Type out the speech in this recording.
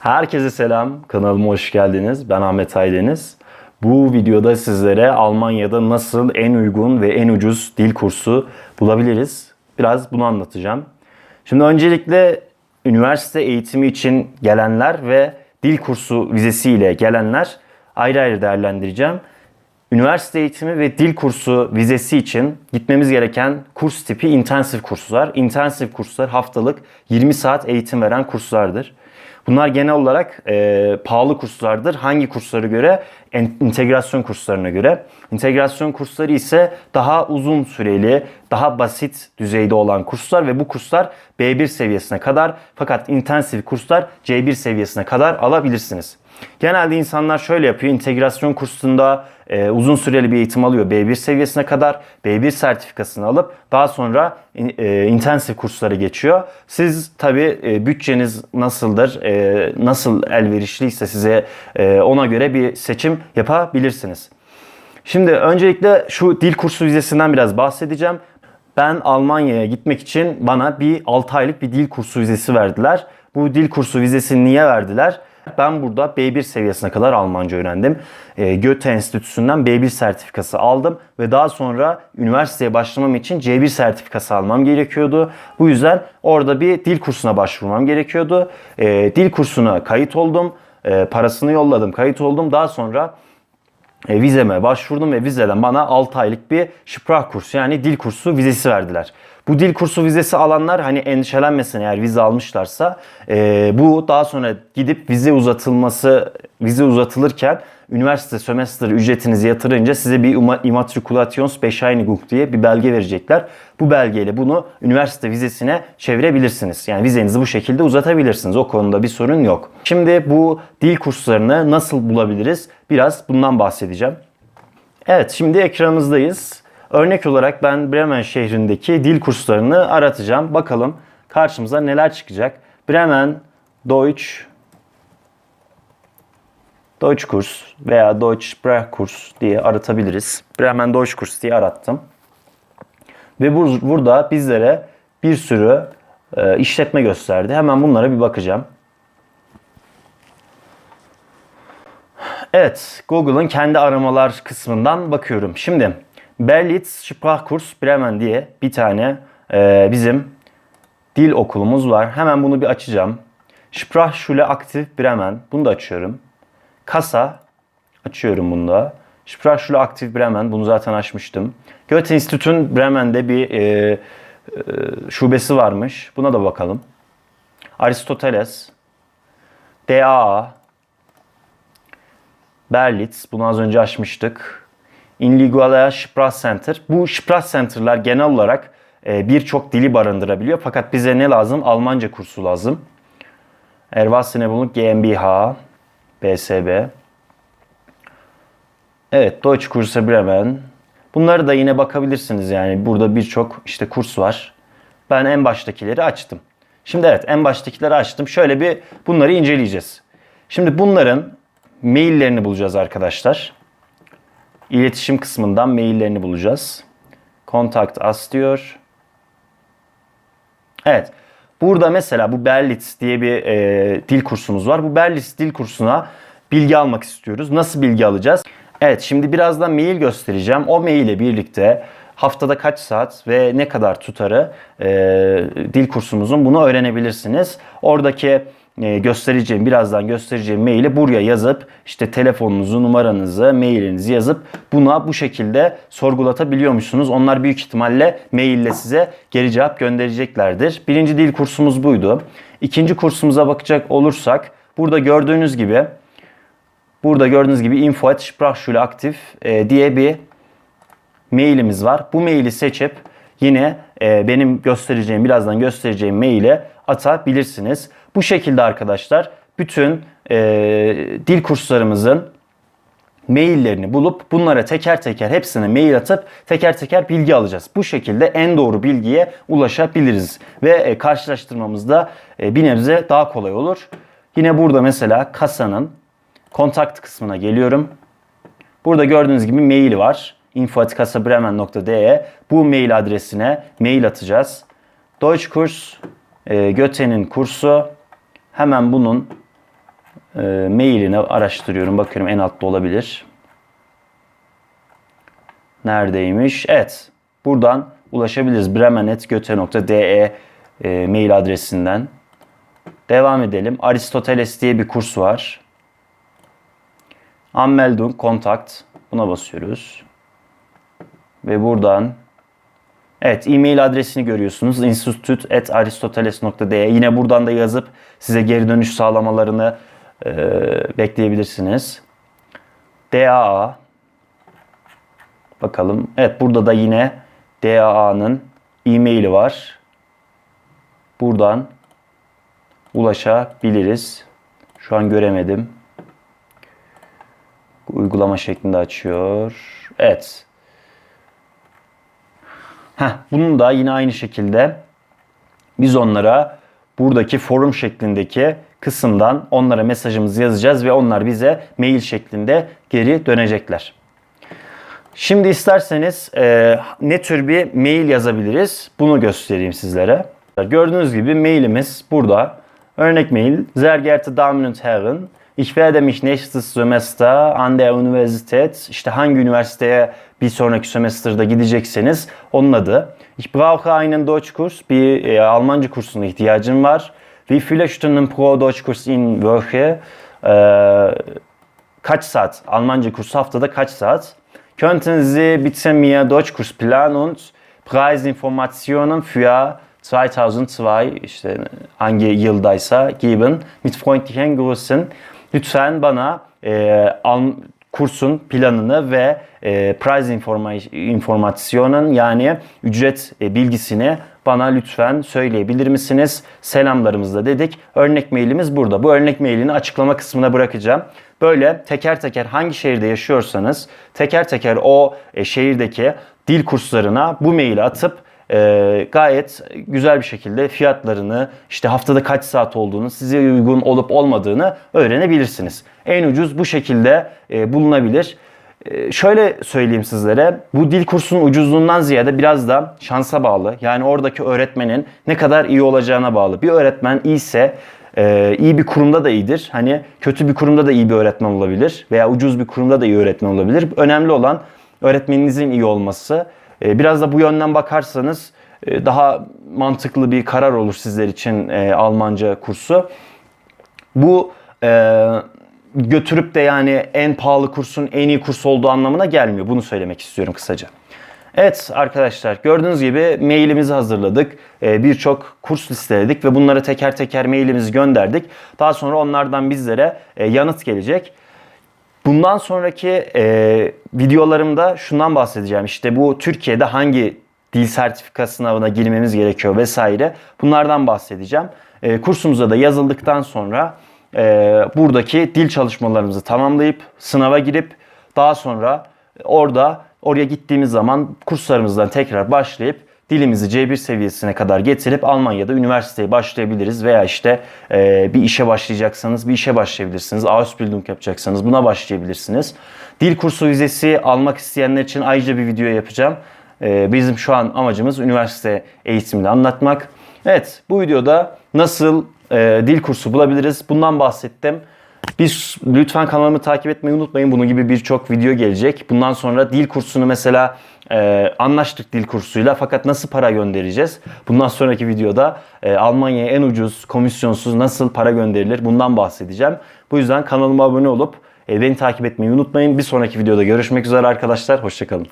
Herkese selam. Kanalıma hoş geldiniz. Ben Ahmet Aydeniz. Bu videoda sizlere Almanya'da nasıl en uygun ve en ucuz dil kursu bulabiliriz? Biraz bunu anlatacağım. Şimdi öncelikle üniversite eğitimi için gelenler ve dil kursu vizesiyle gelenler ayrı ayrı değerlendireceğim. Üniversite eğitimi ve dil kursu vizesi için gitmemiz gereken kurs tipi intensif kurslar. İntensif kurslar haftalık 20 saat eğitim veren kurslardır. Bunlar genel olarak e, pahalı kurslardır. Hangi kurslara göre? En, integrasyon kurslarına göre. İntegrasyon kursları ise daha uzun süreli, daha basit düzeyde olan kurslar ve bu kurslar B1 seviyesine kadar fakat intensif kurslar C1 seviyesine kadar alabilirsiniz. Genelde insanlar şöyle yapıyor. İntegrasyon kursunda e, uzun süreli bir eğitim alıyor B1 seviyesine kadar. B1 sertifikasını alıp daha sonra e, intensif kurslara geçiyor. Siz tabi e, bütçeniz nasıldır, e, nasıl elverişliyse size e, ona göre bir seçim yapabilirsiniz. Şimdi öncelikle şu dil kursu vizesinden biraz bahsedeceğim. Ben Almanya'ya gitmek için bana bir 6 aylık bir dil kursu vizesi verdiler. Bu dil kursu vizesini niye verdiler? Ben burada B1 seviyesine kadar Almanca öğrendim. E, Goethe Enstitüsü'nden B1 sertifikası aldım ve daha sonra üniversiteye başlamam için C1 sertifikası almam gerekiyordu. Bu yüzden orada bir dil kursuna başvurmam gerekiyordu. E, dil kursuna kayıt oldum. E, parasını yolladım, kayıt oldum. Daha sonra e, vizeme başvurdum ve vizeden bana 6 aylık bir Sprach kursu yani dil kursu vizesi verdiler. Bu dil kursu vizesi alanlar hani endişelenmesin eğer vize almışlarsa e, bu daha sonra gidip vize uzatılması vize uzatılırken üniversite sömestr ücretinizi yatırınca size bir Immatrikulationsbescheinigung diye bir belge verecekler. Bu belgeyle bunu üniversite vizesine çevirebilirsiniz. Yani vizenizi bu şekilde uzatabilirsiniz. O konuda bir sorun yok. Şimdi bu dil kurslarını nasıl bulabiliriz? Biraz bundan bahsedeceğim. Evet şimdi ekranımızdayız. Örnek olarak ben Bremen şehrindeki dil kurslarını aratacağım. Bakalım karşımıza neler çıkacak. Bremen Deutsch Deutsch kurs veya Deutsch Sprach kurs diye aratabiliriz. Bremen Deutsch kurs diye arattım. Ve bu, burada bizlere bir sürü e, işletme gösterdi. Hemen bunlara bir bakacağım. Evet, Google'ın kendi aramalar kısmından bakıyorum. Şimdi Berlitz Sprachkurs Bremen diye bir tane e, bizim dil okulumuz var. Hemen bunu bir açacağım. Sprachschule Aktiv Bremen. Bunu da açıyorum. Kasa açıyorum bunu da. Sprachschule Aktiv Bremen. Bunu zaten açmıştım. Goethe Institut'un Bremen'de bir e, e, şubesi varmış. Buna da bakalım. Aristoteles. DAA. Berlitz. Bunu az önce açmıştık. Inliguala Sprach Center. Bu Sprach Center'lar genel olarak e, birçok dili barındırabiliyor. Fakat bize ne lazım? Almanca kursu lazım. Erwachsenenbildung GmbH, BSB. Evet, Deutsch Kurse Bremen. Bunları da yine bakabilirsiniz yani. Burada birçok işte kurs var. Ben en baştakileri açtım. Şimdi evet en baştakileri açtım. Şöyle bir bunları inceleyeceğiz. Şimdi bunların maillerini bulacağız arkadaşlar. İletişim kısmından maillerini bulacağız. Contact us diyor. Evet. Burada mesela bu Berlitz diye bir e, dil kursumuz var. Bu Berlitz dil kursuna bilgi almak istiyoruz. Nasıl bilgi alacağız? Evet şimdi birazdan mail göstereceğim. O mail ile birlikte haftada kaç saat ve ne kadar tutarı e, dil kursumuzun bunu öğrenebilirsiniz. Oradaki göstereceğim, birazdan göstereceğim maili buraya yazıp işte telefonunuzu, numaranızı, mailinizi yazıp buna bu şekilde sorgulatabiliyormuşsunuz. Onlar büyük ihtimalle maille size geri cevap göndereceklerdir. Birinci dil kursumuz buydu. İkinci kursumuza bakacak olursak burada gördüğünüz gibi burada gördüğünüz gibi info aktif e, diye bir mailimiz var. Bu maili seçip yine e, benim göstereceğim, birazdan göstereceğim maile atabilirsiniz. Bu şekilde arkadaşlar bütün e, dil kurslarımızın maillerini bulup bunlara teker teker hepsine mail atıp teker teker bilgi alacağız. Bu şekilde en doğru bilgiye ulaşabiliriz ve e, karşılaştırmamızda e, bir nebze daha kolay olur. Yine burada mesela kasanın kontakt kısmına geliyorum. Burada gördüğünüz gibi mail var. info.kasabremen.de Bu mail adresine mail atacağız. Deutsch kurs e, Göte'nin kursu hemen bunun e, mailini araştırıyorum. Bakıyorum en altta olabilir. Neredeymiş? Evet. Buradan ulaşabiliriz. bremenet.göte.de e, mail adresinden. Devam edelim. Aristoteles diye bir kurs var. Anmeldung, kontakt. Buna basıyoruz. Ve buradan Evet e-mail adresini görüyorsunuz. institute.aristoteles.de Yine buradan da yazıp size geri dönüş sağlamalarını e, bekleyebilirsiniz. DAA Bakalım. Evet burada da yine DAA'nın e-maili var. Buradan ulaşabiliriz. Şu an göremedim. Uygulama şeklinde açıyor. Evet. Heh, bunun da yine aynı şekilde biz onlara buradaki forum şeklindeki kısımdan onlara mesajımızı yazacağız ve onlar bize mail şeklinde geri dönecekler. Şimdi isterseniz e, ne tür bir mail yazabiliriz bunu göstereyim sizlere. Gördüğünüz gibi mailimiz burada. Örnek mail. Sehr ich werde mich nächstes Semester an der Universität, işte hangi üniversiteye bir sonraki semesterda gidecekseniz onun adı. Ich brauche einen Deutschkurs, bir e, Almanca kursuna ihtiyacım var. Wie viele Stunden pro Deutschkurs in Woche? E, kaç saat? Almanca kursu haftada kaç saat? Könnten Sie bitte mir Deutschkursplan und Preisinformationen für 2002 işte hangi yıldaysa geben mit freundlichen Grüßen. Lütfen bana e, al, kursun planını ve e, price informa- informasyonun yani ücret e, bilgisini bana lütfen söyleyebilir misiniz? Selamlarımızla dedik. Örnek mailimiz burada. Bu örnek mailini açıklama kısmına bırakacağım. Böyle teker teker hangi şehirde yaşıyorsanız teker teker o e, şehirdeki dil kurslarına bu maili atıp e, gayet güzel bir şekilde fiyatlarını, işte haftada kaç saat olduğunu, size uygun olup olmadığını öğrenebilirsiniz. En ucuz bu şekilde e, bulunabilir. E, şöyle söyleyeyim sizlere, bu dil kursunun ucuzluğundan ziyade biraz da şansa bağlı. Yani oradaki öğretmenin ne kadar iyi olacağına bağlı. Bir öğretmen iyiyse ee, iyi bir kurumda da iyidir. Hani kötü bir kurumda da iyi bir öğretmen olabilir veya ucuz bir kurumda da iyi öğretmen olabilir. Önemli olan öğretmeninizin iyi olması. Ee, biraz da bu yönden bakarsanız e, daha mantıklı bir karar olur sizler için e, Almanca kursu. Bu e, götürüp de yani en pahalı kursun en iyi kurs olduğu anlamına gelmiyor. Bunu söylemek istiyorum kısaca. Evet arkadaşlar gördüğünüz gibi mailimizi hazırladık. Birçok kurs listeledik ve bunları teker teker mailimizi gönderdik. Daha sonra onlardan bizlere yanıt gelecek. Bundan sonraki e, videolarımda şundan bahsedeceğim. İşte bu Türkiye'de hangi dil sertifika sınavına girmemiz gerekiyor vesaire. Bunlardan bahsedeceğim. E, kursumuza da yazıldıktan sonra e, buradaki dil çalışmalarımızı tamamlayıp sınava girip daha sonra orada oraya gittiğimiz zaman kurslarımızdan tekrar başlayıp dilimizi C1 seviyesine kadar getirip Almanya'da üniversiteye başlayabiliriz veya işte e, bir işe başlayacaksanız bir işe başlayabilirsiniz. Ausbildung yapacaksanız buna başlayabilirsiniz. Dil kursu vizesi almak isteyenler için ayrıca bir video yapacağım. E, bizim şu an amacımız üniversite eğitimini anlatmak. Evet bu videoda nasıl e, dil kursu bulabiliriz bundan bahsettim. Biz lütfen kanalımı takip etmeyi unutmayın. Bunun gibi birçok video gelecek. Bundan sonra dil kursunu mesela e, anlaştık dil kursuyla fakat nasıl para göndereceğiz? Bundan sonraki videoda e, Almanya'ya en ucuz komisyonsuz nasıl para gönderilir? Bundan bahsedeceğim. Bu yüzden kanalıma abone olup e, beni takip etmeyi unutmayın. Bir sonraki videoda görüşmek üzere arkadaşlar. Hoşçakalın.